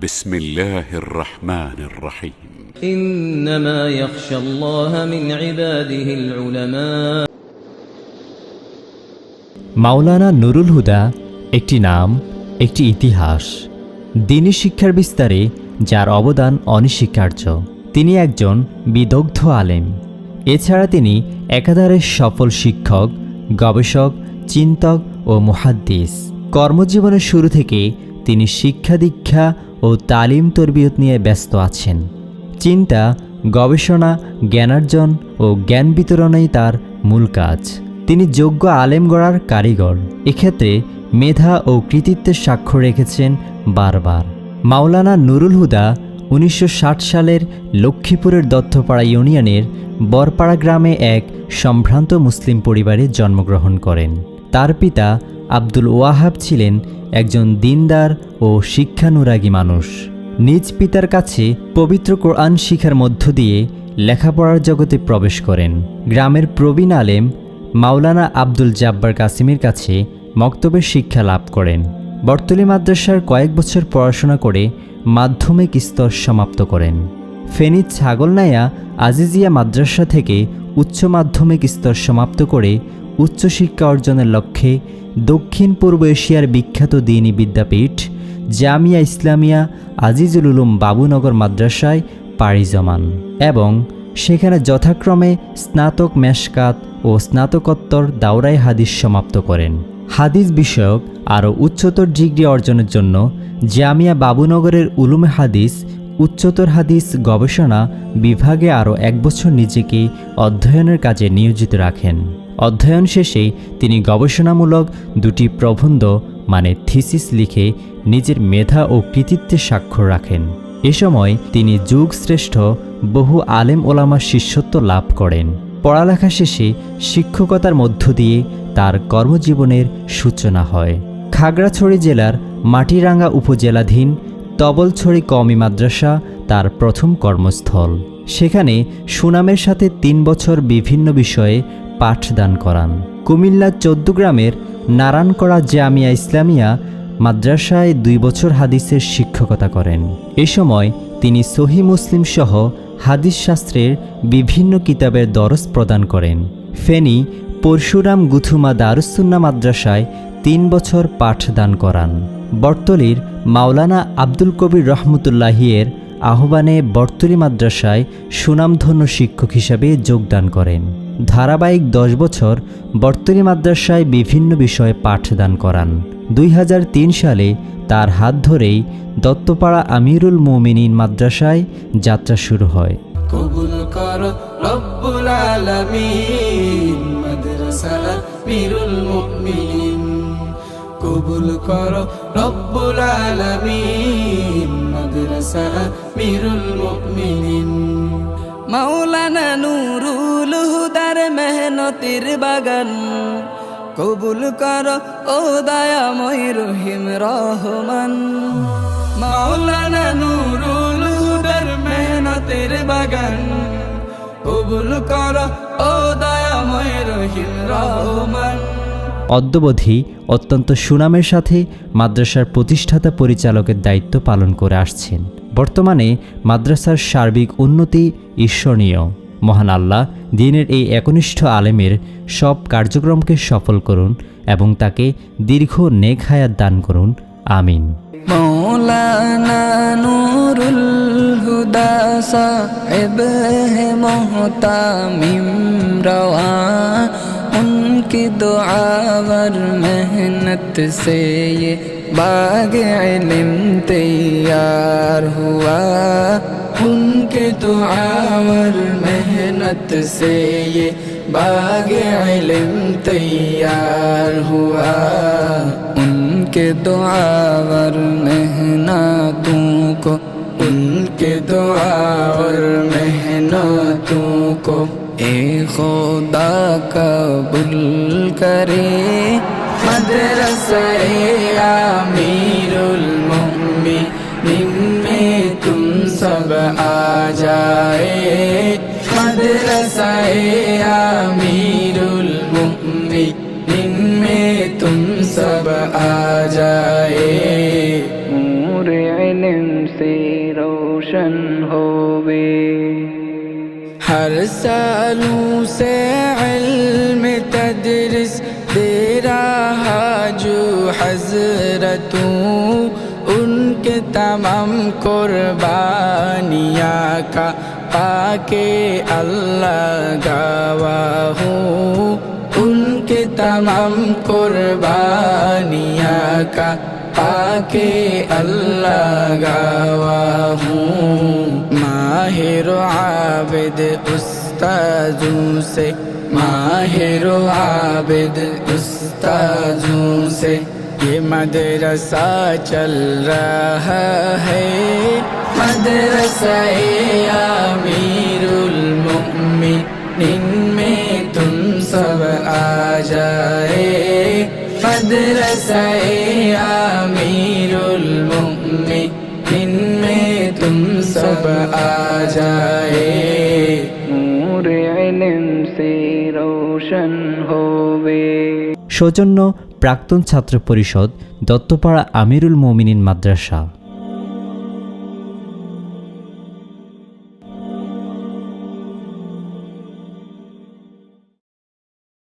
بسم الله الرحمن الرحيم إنما يخشى الله من عباده العلماء মাওলানা নুরুল হুদা একটি নাম একটি ইতিহাস দিনী শিক্ষার বিস্তারে যার অবদান অনস্বীকার্য তিনি একজন বিদগ্ধ আলেম এছাড়া তিনি একাধারে সফল শিক্ষক গবেষক চিন্তক ও মুহাদ্দিস কর্মজীবনের শুরু থেকে তিনি শিক্ষা দীক্ষা ও তালিম তরবিয়ত নিয়ে ব্যস্ত আছেন। চিন্তা, গবেষণা, জ্ঞানার্জন ও জ্ঞান বিতরণেই তার মূল কাজ। তিনি যোগ্য আলেম গড়ার কারিগর। এক্ষেত্রে মেধা ও কৃতিত্বের সাক্ষ্য রেখেছেন বারবার। মাওলানা নুরুল হুদা উনিশশো ষাট সালের লক্ষ্মীপুরের দত্তপাড়া ইউনিয়নের বরপাড়া গ্রামে এক সম্ভ্রান্ত মুসলিম পরিবারে জন্মগ্রহণ করেন। তার পিতা আব্দুল ওয়াহাব ছিলেন একজন দিনদার ও শিক্ষানুরাগী মানুষ। নিজ পিতার কাছে পবিত্র কোরআন শিখার মধ্য দিয়ে লেখাপড়ার জগতে প্রবেশ করেন। গ্রামের প্রবীণ আলেম মাওলানা আব্দুল জাব্বার কাসিমের কাছে মক্তবের শিক্ষা লাভ করেন। বর্তলি মাদ্রাসার কয়েক বছর পড়াশোনা করে মাধ্যমিক স্তর সমাপ্ত করেন। ফেনীর ছাগলনাইয়া আজিজিয়া মাদ্রাসা থেকে উচ্চ মাধ্যমিক স্তর সমাপ্ত করে উচ্চশিক্ষা অর্জনের লক্ষ্যে দক্ষিণ পূর্ব এশিয়ার বিখ্যাত দিনী বিদ্যাপীঠ, জামিয়া ইসলামিয়া, আজিজুল উলুম বাবুনগর মাদ্রাসায় পাড়ি জমান এবং সেখানে যথাক্রমে স্নাতক মেশকাত ও স্নাতকোত্তর দাওরাই হাদিস সমাপ্ত করেন। হাদিস বিষয়ক আরও উচ্চতর ডিগ্রি অর্জনের জন্য জামিয়া বাবুনগরের উলুমে হাদিস, উচ্চতর হাদিস গবেষণা বিভাগে আরও এক বছর নিজেকে অধ্যয়নের কাজে নিয়োজিত রাখেন। অধ্যয়ন শেষে তিনি গবেষণামূলক দুটি প্রবন্ধ মানে থিসিস লিখে নিজের মেধা ও কৃতিত্বের স্বাক্ষর রাখেন। এ সময় তিনি যুগশ্রেষ্ঠ, বহু আলেম ওলামার শিষ্যত্ব লাভ করেন। পড়ালেখা শেষে শিক্ষকতার মধ্য দিয়ে তার কর্মজীবনের সূচনা হয়। খাগড়াছড়ি জেলার মাটিরাঙ্গা উপজেলাধীন তবলছড়ি কওমি মাদ্রাসা তার প্রথম কর্মস্থল। সেখানে সুনামের সাথে তিন বছর বিভিন্ন বিষয়ে পাঠদান করান। কুমিল্লা চৌদ্দগ্রামের নারায়ণকড়া জামিয়া ইসলামিয়া মাদ্রাসায় দুই বছর হাদিসের শিক্ষকতা করেন। এ সময় তিনি সহি মুসলিম সহ হাদিস শাস্ত্রের বিভিন্ন কিতাবের দরস প্রদান করেন। ফেনী পরশুরাম গুথুমা দারুসুন্না মাদ্রাসায় তিন বছর পাঠদান করান। বর্তলির মাওলানা আব্দুল কবির রহমতুল্লাহিয়ের আহ্বানে বর্তলি মাদ্রাসায় সুনামধন্য শিক্ষক হিসাবে যোগদান করেন। ধারাবাহিক দশ বছর বর্তলি মাদ্রাসায় বিভিন্ন বিষয়ে পাঠদান করান। দুই হাজার তিন সালে তার হাত ধরেই দত্তপাড়া আমিরুল মোমিনিন মাদ্রাসায় যাত্রা শুরু হয়। মাওলানা নুরুল মেহনতির বাগান। কবুল কর, ও দয়াময় রহিম রহমান। মাওলানা নুরুল হুদার মেহনতের বাগান। কবুল কর, ও দয়াময় রহিম রহমান। অদ্যবধি অত্যন্ত সুনামের সাথে মাদ্রাসার প্রতিষ্ঠাতা পরিচালকের দায়িত্ব পালন করে আসছেন। বর্তমানে মাদ্রাসার সার্বিক উন্নতি ঈর্ষণীয়। মহান আল্লাহ দিনের এই একনিষ্ঠ আলেমের সব কার্যক্রমকে সফল করুন এবং তাকে দীর্ঘ নেক হায়াত দান করুন আমিন मौलाना नूरुल हुदा साहिब है मोहतामिम रवा उनकी दुआवर मेहनत से ये बाग इल्म तैयार हुआ उनके दुआवर मेहनत से ये बाग इल्म तैयार हुआ। उनके दुआवर मेहनतों को, उनके दुआवर मेहनतों को ए खुदा कबूल करे। मदरसा आमीरुल मुमिनीन آ جائے مدرسہ امیر المؤمنین میں تم سب آ جائے نور علم سے روشن ہوئے ہر سالوں سے علم تدرس دے رہا جو حضرتوں ان کے تمام قربانیاں کا پا کے اللہ گوا ہوں ان کے تمام قربانیاں کا پا کے اللہ گوا ہوں ماہر عابد استاذوں سے ماہر عابد استاذوں سے ये मदरसा चल रहा है मदरसा अमीरुल मुमिनीन में तुम सब आ जाए मदरसा अमीरुल मुमिनीन में तुम सब आ जाए नूर इल्म से रोशन होवे সৌজন্য প্রাক্তন ছাত্র পরিষদ দত্তপাড়া আমিরুল মমিনিন মাদ্রাসা।